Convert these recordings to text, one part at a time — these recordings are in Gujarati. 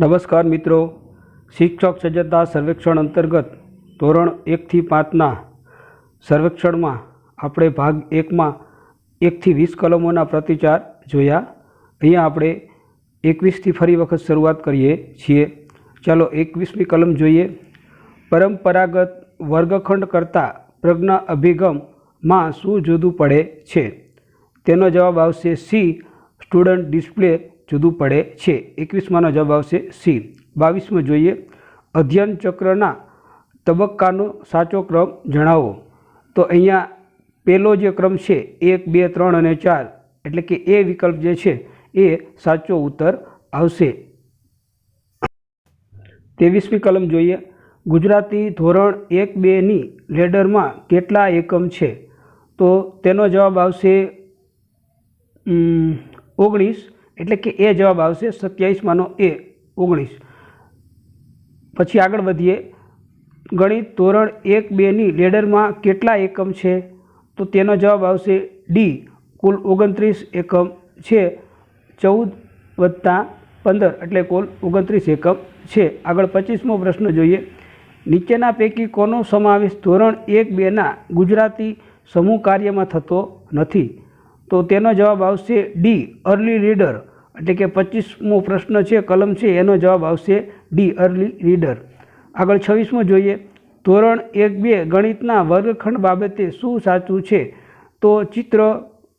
નમસ્કાર મિત્રો. શિક્ષક સજ્જતા સર્વેક્ષણ અંતર્ગત ધોરણ એકથી પાંચના સર્વેક્ષણમાં આપણે ભાગ એકમાં એકથી વીસ કલમોના પ્રતિચાર જોયા. અહીંયા આપણે એકવીસથી ફરી વખત શરૂઆત કરીએ છીએ. ચાલો એકવીસમી કલમ જોઈએ. પરંપરાગત વર્ગખંડ કરતાં પ્રજ્ઞા અભિગમમાં શું જુદું પડે છે? તેનો જવાબ આવશે સી સ્ટુડન્ટ ડિસ્પ્લે જુદું પડે છે. એકવીસમાંનો જવાબ આવશે સી. બાવીસમાં જોઈએ. અધ્યયન ચક્રના તબક્કાનો સાચો ક્રમ જણાવો. તો અહીંયા પહેલો જે ક્રમ છે, એક, બે, ત્રણ અને ચાર, એટલે કે એ વિકલ્પ જે છે, એ સાચો ઉત્તર આવશે. ત્રેવીસમી કલમ જોઈએ. ગુજરાતી ધોરણ એક બેની લેડરમાં કેટલા એકમ છે? તો તેનો જવાબ આવશે ઓગણીસ. એટલે કે એ જવાબ આવશે સત્યાવીસમાંનો એ, ઓગણીસ. પછી આગળ વધીએ. ગણિત ધોરણ એક બેની લેડરમાં કેટલા એકમ છે? તો તેનો જવાબ આવશે ડી, કુલ ઓગણત્રીસ એકમ છે. ચૌદ વત્તા પંદર, એટલે કુલ ઓગણત્રીસ એકમ છે. આગળ પચીસમો પ્રશ્ન જોઈએ. નીચેના પૈકી કોનો સમાવેશ ધોરણ એક બેના ગુજરાતી સમૂહ કાર્યમાં થતો નથી? તો તેનો જવાબ આવશે ડી અર્લી રીડર એટલે કે પચીસમો પ્રશ્ન છે, કલમ છે, એનો જવાબ આવશે ડી અર્લી રીડર આગળ છવ્વીસમો જોઈએ. ધોરણ એક બે, ગણિતના વર્ગખંડ બાબતે શું સાચું છે? તો ચિત્ર,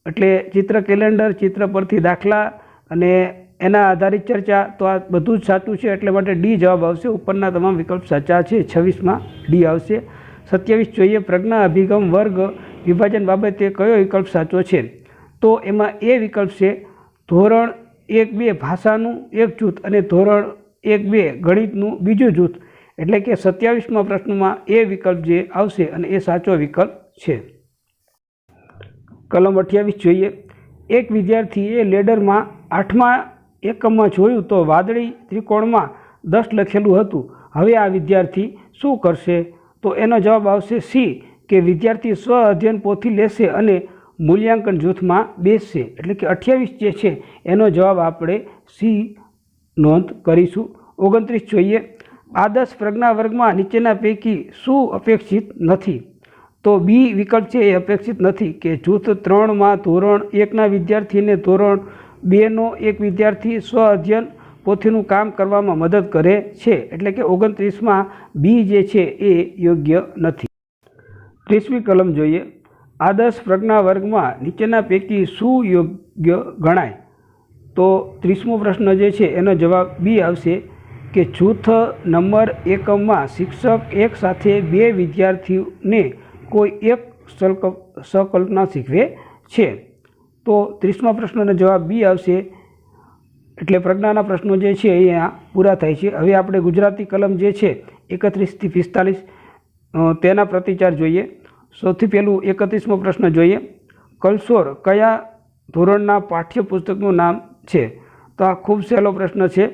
એટલે ચિત્ર કેલેન્ડર ચિત્ર પરથી દાખલા અને એના આધારિત ચર્ચા, તો આ બધું જ સાચું છે, એટલે માટે ડી જવાબ આવશે. ઉપરના તમામ વિકલ્પ સાચા છે. છવ્વીસમાં ડી આવશે. સત્યાવીસ જોઈએ. પ્રજ્ઞા અભિગમ વર્ગ વિભાજન બાબતે કયો વિકલ્પ સાચો છે? તો એમાં એ વિકલ્પ છે, ધોરણ એક બે ભાષાનું એક જૂથ અને ધોરણ એક બે ગણિતનું બીજું જૂથ. એટલે કે સત્યાવીસમાં પ્રશ્નમાં એ વિકલ્પ જે આવશે અને એ સાચો વિકલ્પ છે. કલમ અઠ્યાવીસ જોઈએ. એક વિદ્યાર્થીએ લેડરમાં આઠમા એકમમાં જોયું તો વાદળી ત્રિકોણમાં દસ લખેલું હતું. હવે આ વિદ્યાર્થી શું કરશે? તો એનો જવાબ આવશે સી, કે વિદ્યાર્થી સ્વ અધ્યયન પોથી લેશે અને મૂલ્યાંકન જૂથમાં બેસશે. એટલે કે અઠ્યાવીસ જે છે, એનો જવાબ આપણે સી નોંધ કરીશું. ઓગણત્રીસ જોઈએ. આદર્શ પ્રજ્ઞા વર્ગમાં નીચેના પૈકી શું અપેક્ષિત નથી? તો બી વિકલ્પ છે, એ અપેક્ષિત નથી કે જૂથ ત્રણમાં ધોરણ એકના વિદ્યાર્થીને ધોરણ બેનો એક વિદ્યાર્થી સ્વ અધ્યયન પોથીનું કામ કરવામાં મદદ કરે છે. એટલે કે ઓગણત્રીસમાં બી જે છે, એ યોગ્ય નથી. ત્રીસમી કલમ જોઈએ. આદર્શ પ્રજ્ઞા વર્ગમાં નીચેના પૈકી શું યોગ્ય ગણાય? તો ત્રીસમો પ્રશ્ન જે છે, એનો જવાબ બી આવશે કે જૂથ નંબર એકમમાં શિક્ષક એક સાથે બે વિદ્યાર્થીઓને કોઈ એક સકલ્પના શીખવે છે. તો ત્રીસમા પ્રશ્નનો જવાબ બી આવશે. એટલે પ્રજ્ઞાના પ્રશ્નો જે છે, એ અહીંયા પૂરા થાય છે. હવે આપણે ગુજરાતી કલમ જે છે, એકત્રીસથી પિસ્તાલીસ તેના પ્રતિચાર જોઈએ. સૌથી પહેલું એકત્રીસમો પ્રશ્ન જોઈએ. કલસોર કયા ધોરણના પાઠ્યપુસ્તકનું નામ છે? તો આ ખૂબ સહેલો પ્રશ્ન છે.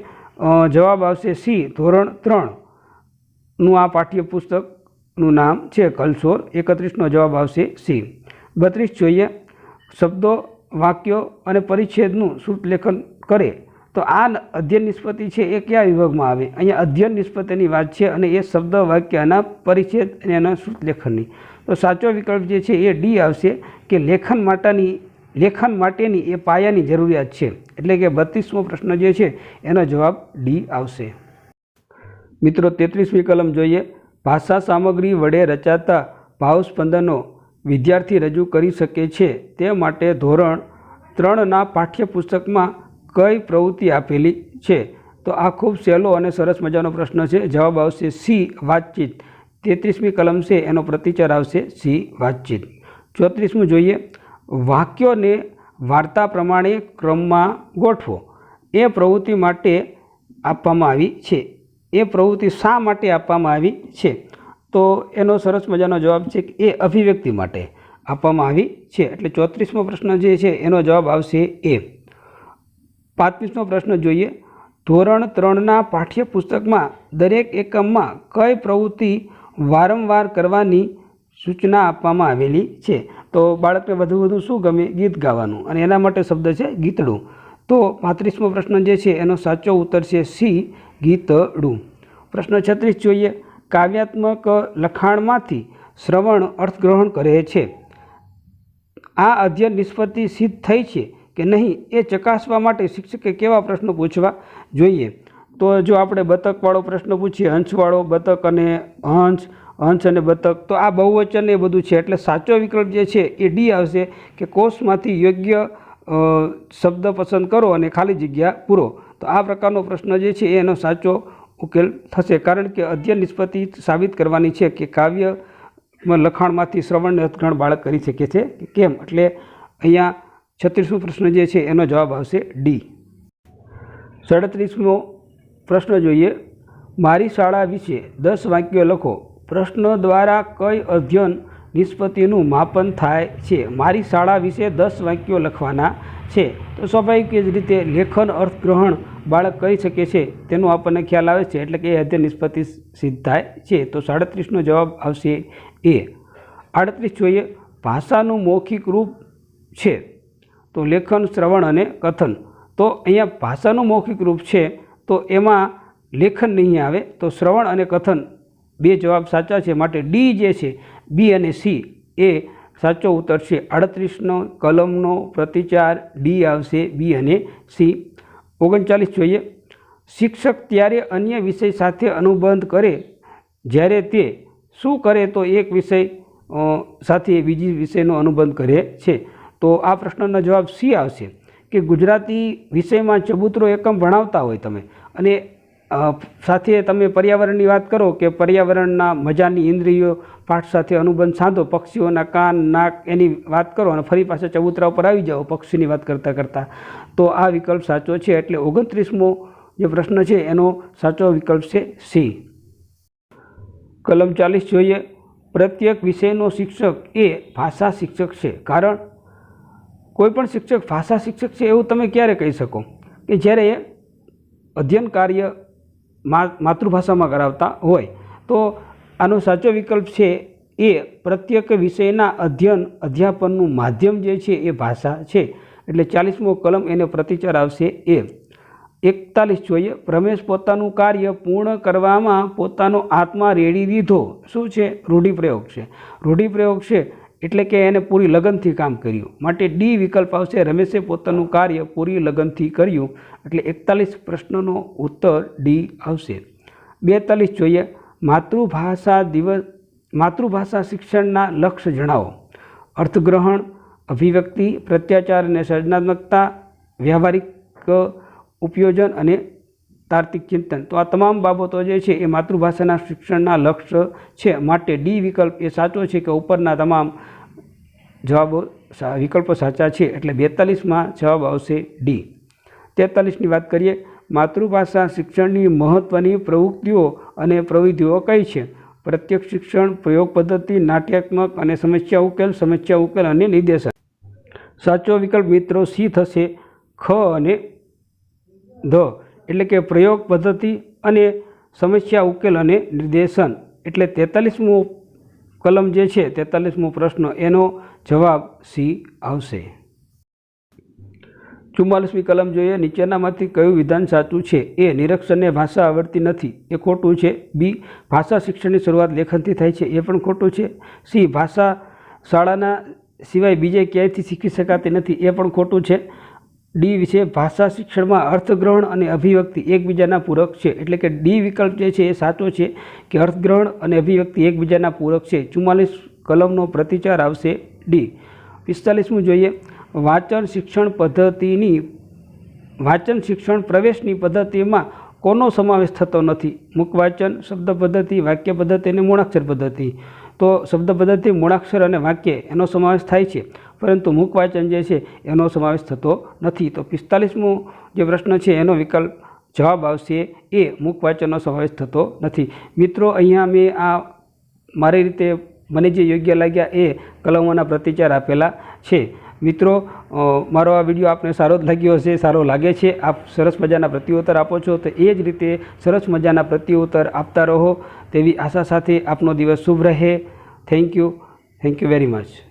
જવાબ આવશે સી, ધોરણ ત્રણનું આ પાઠ્યપુસ્તકનું નામ છે કલસોર. એકત્રીસનો જવાબ આવશે સી. બત્રીસ જોઈએ. શબ્દો, વાક્યો અને પરિચ્છેદનું શુદ્ધલેખન કરે. તો આ અધ્યયન નિષ્પત્તિ છે એ કયા વિભાગમાં આવે? અહીંયા અધ્યયન નિષ્પત્તિની વાત છે અને એ શબ્દ વાક્યના પરિચ્છેદ અને એના શુદ્ધલેખનની તો સાચો વિકલ્પ જે છે એ ડી આવશે કે લેખન માટેની લેખન માટેની એ પાયાની જરૂરિયાત છે. એટલે કે બત્રીસમો પ્રશ્ન જે છે એનો જવાબ ડી આવશે. મિત્રો, તેત્રીસમી કલમ જોઈએ. ભાષા સામગ્રી વડે રચાતા ભાવસ્પંદનો વિદ્યાર્થી રજૂ કરી શકે છે. તે માટે ધોરણ ત્રણના પાઠ્યપુસ્તકમાં કઈ પ્રવૃત્તિ આપેલી છે? તો આ ખૂબ સહેલો અને સરસ મજાનો પ્રશ્ન છે. જવાબ આવશે સી વાતચીત. તેત્રીસમી કલમ છે, એનો પ્રતિચાર આવશે સી, વાતચીત. ચોત્રીસમું જોઈએ, વાક્યોને વાર્તા પ્રમાણે ક્રમમાં ગોઠવો. એ પ્રવૃત્તિ માટે આપવામાં આવી છે. એ પ્રવૃત્તિ શા માટે આપવામાં આવી છે? તો એનો સરસ મજાનો જવાબ છે કે એ અભિવ્યક્તિ માટે આપવામાં આવી છે. એટલે ચોત્રીસમો પ્રશ્ન જે છે, એનો જવાબ આવશે એ. પાંત્રીસમો પ્રશ્ન જોઈએ, ધોરણ ત્રણના પાઠ્યપુસ્તકમાં દરેક એકમમાં કઈ પ્રવૃત્તિ વારંવાર કરવાની સૂચના આપવામાં આવેલી છે. તો બાળકને વધુ વધુ શું ગમે ગીત ગાવાનું? અને એના માટે શબ્દ છે ગીતડું. તો પાંત્રીસમો પ્રશ્ન જે છે એનો સાચો ઉત્તર છે સી, ગીતડું. પ્રશ્ન છત્રીસ જોઈએ. કાવ્યાત્મક લખાણમાંથી શ્રવણ અર્થગ્રહણ કરે છે. આ અધ્યયન નિષ્પત્તિ સિદ્ધ થઈ છે કે નહીં એ ચકાસવા માટે શિક્ષકે કેવા પ્રશ્નો પૂછવા જોઈએ? તો જો આપણે બતકવાળો પ્રશ્ન પૂછીએ, હંસવાળો, બતક અને હંસ હંસ અને બતક, તો આ બહુવચન એ બધું છે. એટલે સાચો વિકલ્પ જે છે એ ડી આવશે કે કોષમાંથી યોગ્ય શબ્દ પસંદ કરો અને ખાલી જગ્યા પૂરો. તો આ પ્રકારનો પ્રશ્ન જે છે એનો સાચો ઉકેલ થશે. કારણ કે અધ્યયન નિષ્પત્તિ સાબિત કરવાની છે કે કાવ્યમાં લખાણમાંથી શ્રવણને અથગણ બાળક કરી શકે છે કે કેમ? એટલે અહીંયા છત્રીસમો પ્રશ્ન જે છે એનો જવાબ આવશે ડી. સડત્રીસમો પ્રશ્ન જોઈએ. મારી શાળા વિશે દસ વાક્યો લખો. પ્રશ્ન દ્વારા કઈ અધ્યયન નિષ્પત્તિનું માપન થાય છે? મારી શાળા વિશે દસ વાક્યો લખવાના છે. તો સ્વાભાવિક જ રીતે લેખન, અર્થગ્રહણ બાળક કરી શકે છે. તેનો આપણને ખ્યાલ આવે છે, એટલે કે એ અધ્યયન નિષ્પત્તિ સિદ્ધ થાય છે. તો સાડત્રીસનો જવાબ આવશે એ. આડત્રીસ જોઈએ. ભાષાનું મૌખિક રૂપ છે. તો લેખન, શ્રવણ અને કથન. તો અહીંયા ભાષાનું મૌખિક રૂપ છે. તો એમાં લેખન નહીં આવે. તો શ્રવણ અને કથન બે જવાબ સાચા છે. માટે ડી જે છે, બી અને સી એ સાચો ઉત્તર છે. આડત્રીસનો કલમનો પ્રતિચાર ડી આવશે, બી અને સી. ઓગણચાલીસ જોઈએ. શિક્ષક ત્યારે અન્ય વિષય સાથે અનુબંધ કરે. જ્યારે તે શું કરે તો એક વિષય સાથે બીજી વિષયનો અનુબંધ કરે છે. તો આ પ્રશ્નનો જવાબ સી આવશે. કે ગુજરાતી વિષયમાં ચબૂતરો એકમ ભણાવતા હોય તમે. અને સાથે તમે પર્યાવરણની વાત કરો કે પર્યાવરણના મજાની ઇન્દ્રિયો, પાઠ સાથે અનુબંધ સાધો, પક્ષીઓના કાન, નાક એની વાત કરો અને ફરી પાછા ચબૂતરા ઉપર આવી જાઓ પક્ષીની વાત કરતાં કરતાં. તો આ વિકલ્પ સાચો છે એટલે ઓગણત્રીસમો જે પ્રશ્ન છે એનો સાચો વિકલ્પ છે સી. કલમ ચાલીસ જોઈએ. પ્રત્યેક વિષયનો શિક્ષક એ ભાષા શિક્ષક છે. કારણ કોઈ પણ શિક્ષક ભાષા શિક્ષક છે એવું તમે ક્યારે કહી શકો? કે જ્યારે એ અધ્યયન કાર્ય માતૃભાષામાં કરાવતા હોય. તો આનો સાચો વિકલ્પ છે એ પ્રત્યેક વિષયના અધ્યયન, અધ્યાપનનું માધ્યમ જે છે એ ભાષા છે. એટલે ચાલીસમો કલમ એને પ્રતિચાર આવશે એ. એકતાલીસ જોઈએ. રમેશ પોતાનું કાર્ય પૂર્ણ કરવામાં પોતાનો આત્મા રેડી દીધો. શું છે? રૂઢિપ્રયોગ છે. રૂઢિપ્રયોગ છે એટલે કે એને પૂરી લગનથી કામ કર્યું. માટે ડી વિકલ્પ આવશે. રમેશે પોતાનું કાર્ય પૂરી લગનથી કર્યું. એટલે એકતાલીસ પ્રશ્નનો ઉત્તર ડી આવશે. બેતાલીસ જોઈએ. માતૃભાષા દિવસ, માતૃભાષા શિક્ષણના લક્ષ્ય જણાવો. અર્થગ્રહણ, અભિવ્યક્તિ, પ્રત્યાચાર અને સર્જનાત્મકતા, વ્યવહારિક ઉપયોજન અને તાર્કિક ચિંતન. તો આ તમામ બાબતો જે છે એ માતૃભાષાના શિક્ષણના લક્ષ્ય છે માટે ડી વિકલ્પ એ સાચો છે કે ઉપરના તમામ જવાબો વિકલ્પો સાચા છે એટલે બેતાલીસમાં જવાબ આવશે ડી તેતાલીસની વાત કરીએ, માતૃભાષા શિક્ષણની મહત્ત્વની પ્રવૃત્તિઓ અને પ્રવિધિઓ કઈ છે? પ્રત્યક્ષ શિક્ષણ, પ્રયોગ પદ્ધતિ, નાટ્યાત્મક અને સમસ્યા ઉકેલ સમસ્યા ઉકેલ અને નિર્દેશન. સાચો વિકલ્પ મિત્રો સી થશે ખ અને ધ. એટલે કે પ્રયોગ પદ્ધતિ અને સમસ્યા ઉકેલ અને નિર્દેશન. એટલે તેતાલીસમો કલમ જે છે, તેતાલીસમો પ્રશ્ન, એનો જવાબ સી આવશે. ચુમ્માલીસમી કલમ જોઈએ, નીચેનામાંથી કયું વિધાન સાચું છે? એ નિરીક્ષણને ભાષા આવડતી નથી, એ ખોટું છે. બી, ભાષા શિક્ષણની શરૂઆત લેખનથી થાય છે, એ પણ ખોટું છે. સી, ભાષા શાળાના સિવાય બીજે ક્યાંયથી શીખી શકાતી નથી, એ પણ ખોટું છે. ડી વિશે ભાષા શિક્ષણમાં અર્થગ્રહણ અને અભિવ્યક્તિ એકબીજાના પૂરક છે. એટલે કે ડી વિકલ્પ જે છે એ સાચો છે કે અર્થગ્રહણ અને અભિવ્યક્તિ એકબીજાના પૂરક છે. ચુમ્માલીસ કલમનો પ્રતિચાર આવશે ડી. પિસ્તાલીસમું જોઈએ. વાંચન શિક્ષણ પદ્ધતિની, વાંચન શિક્ષણ પ્રવેશની પદ્ધતિમાં કોનો સમાવેશ થતો નથી? મુખવાચન, શબ્દ પદ્ધતિ, વાક્ય પદ્ધતિ અને મૂળાક્ષર પદ્ધતિ. તો શબ્દ પદ્ધતિ મૂળાક્ષર અને વાક્ય એનો સમાવેશ થાય છે. પરંતુ મુખ વાંચન જે છે, એનો સમાવેશ થતો નથી. તો પિસ્તાલીસમો જે પ્રશ્ન છે, એનો વિકલ્પ જવાબ આવશે એ મુખ વાંચનનો સમાવેશ થતો નથી. મિત્રો, અહીંયા મેં આ મારી રીતે મને જે યોગ્ય લાગ્યા એ કલમોના પ્રતિચાર આપેલા છે. મિત્રો મારો આ વીડિયો આપને સારો જ લાગ્યો હશે, સારો લાગે છે. આપ સરસ મજાના પ્રત્યુત્તર આપો છો. તો એ જ રીતે સરસ મજાના પ્રત્યુત્તર આપતા રહો તેવી આશા સાથે આપનો દિવસ શુભ રહે. Thank you thank you very much